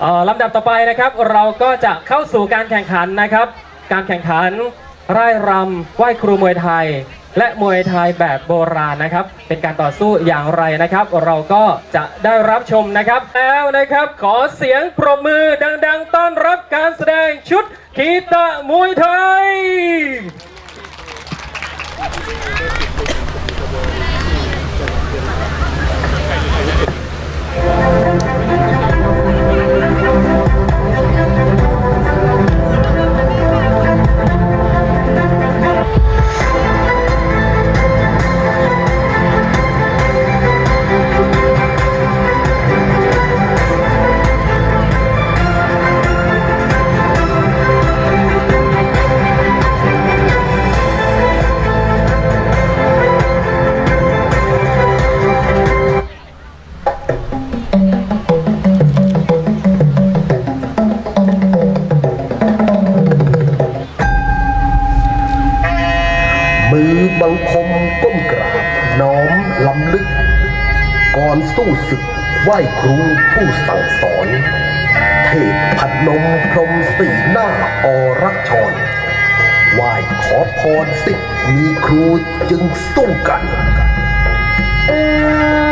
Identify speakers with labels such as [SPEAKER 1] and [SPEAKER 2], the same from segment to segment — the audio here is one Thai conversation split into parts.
[SPEAKER 1] เอ่อลำดับต่อไปนะครับ เราก็จะเข้าสู่การแข่งขันนะครับ การแข่งขันไร่รำไหว้ครูมวยไทย และมวยไทยแบบโบราณนะครับ เป็นการต่อสู้อย่างไรนะครับ เราก็จะได้รับชมนะครับ แล้วนะครับขอเสียงปรบมือดัง ๆ ต้อนรับการแสดงชุดคีตะมวยไทย
[SPEAKER 2] มื ก่อนสู้ศึกไหว้ครูผู้สั่งสอน เทพพัดนมพรมสีหน้าอรักชรไหว้ขอพรสิมีครูจึงสู้กัน
[SPEAKER 3] เออ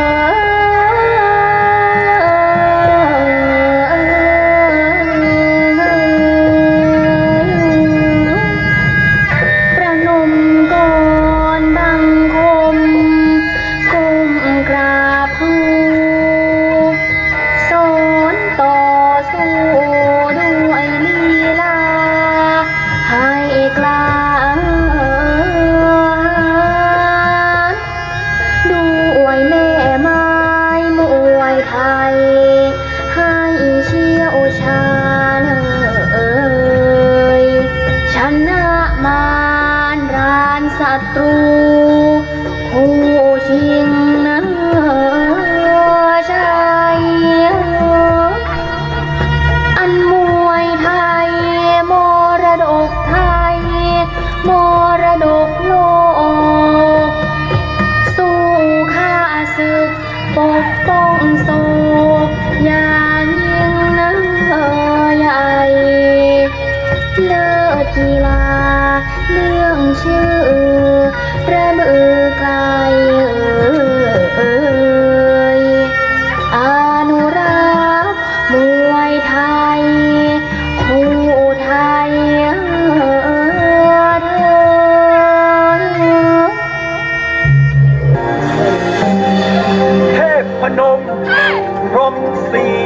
[SPEAKER 3] นะม ร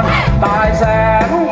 [SPEAKER 3] รตาย
[SPEAKER 4] แสงตะวัน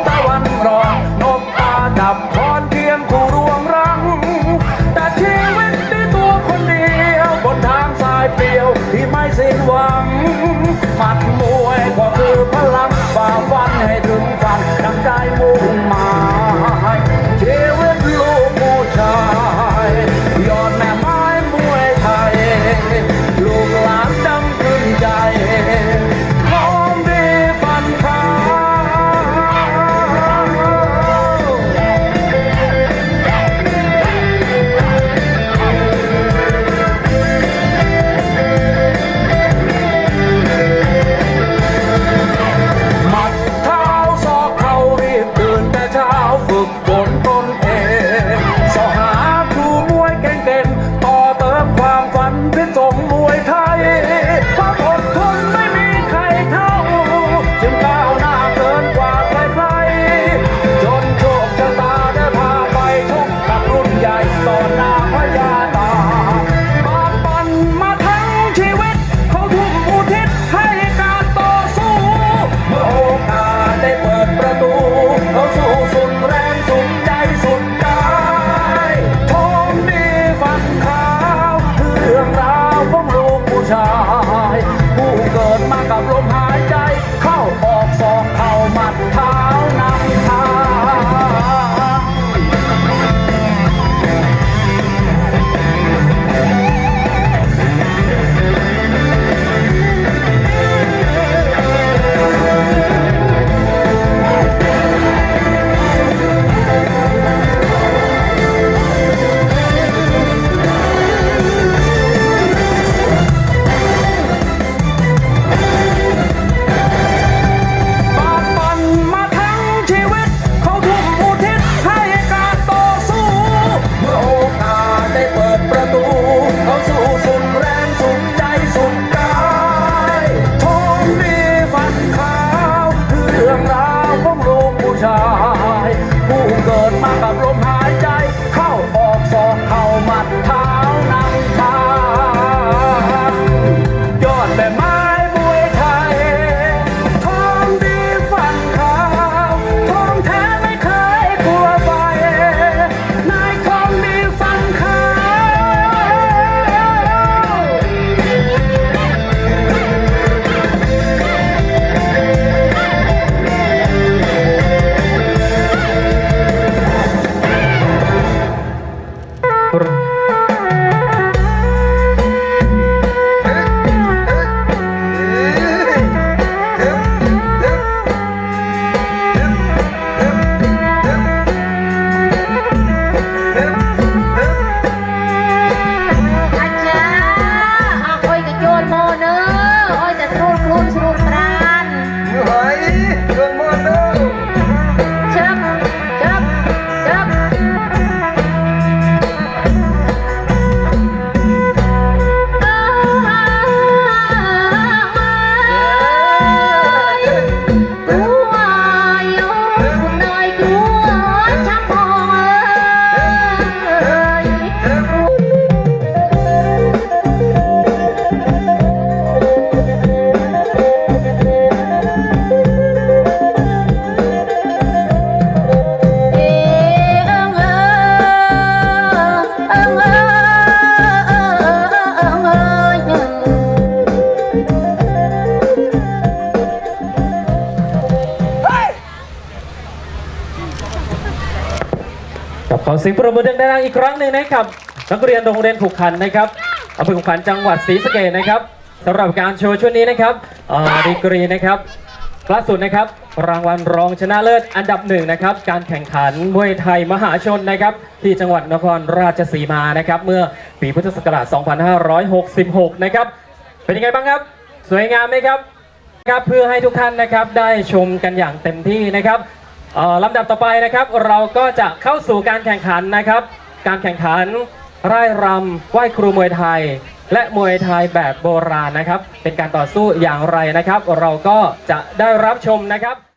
[SPEAKER 4] เสียง
[SPEAKER 1] ปรบมือดังๆอีกครั้งหนึ่งนะครับนักเรียนโรงเรียนขุขันนะครับอำเภอขุขันจังหวัดศรีสะเกษนะครับสำหรับการโชว์ช่วงนี้นะครับดีกรีนะครับล่าสุดนะครับรางวัลรองชนะเลิศอันดับหนึ่งนะครับการแข่งขันมวยไทยมหาชนนะครับที่จังหวัดนครราชสีมานะครับเมื่อปีพุทธศักราช 2566 นะครับเป็นยังไงบ้างครับ สวยงามไหมครับครับเพื่อให้ทุกท่านนะครับได้ชมกันอย่างเต็มที่นะครับ เอ่อลำดับต่อไปนะครับ เราก็จะเข้าสู่การแข่งขันนะครับ การแข่งขันร่ายรำไหว้ครูมวยไทย และมวยไทยแบบโบราณนะครับ เป็นการต่อสู้อย่างไรนะครับ เราก็จะได้รับชมนะครับ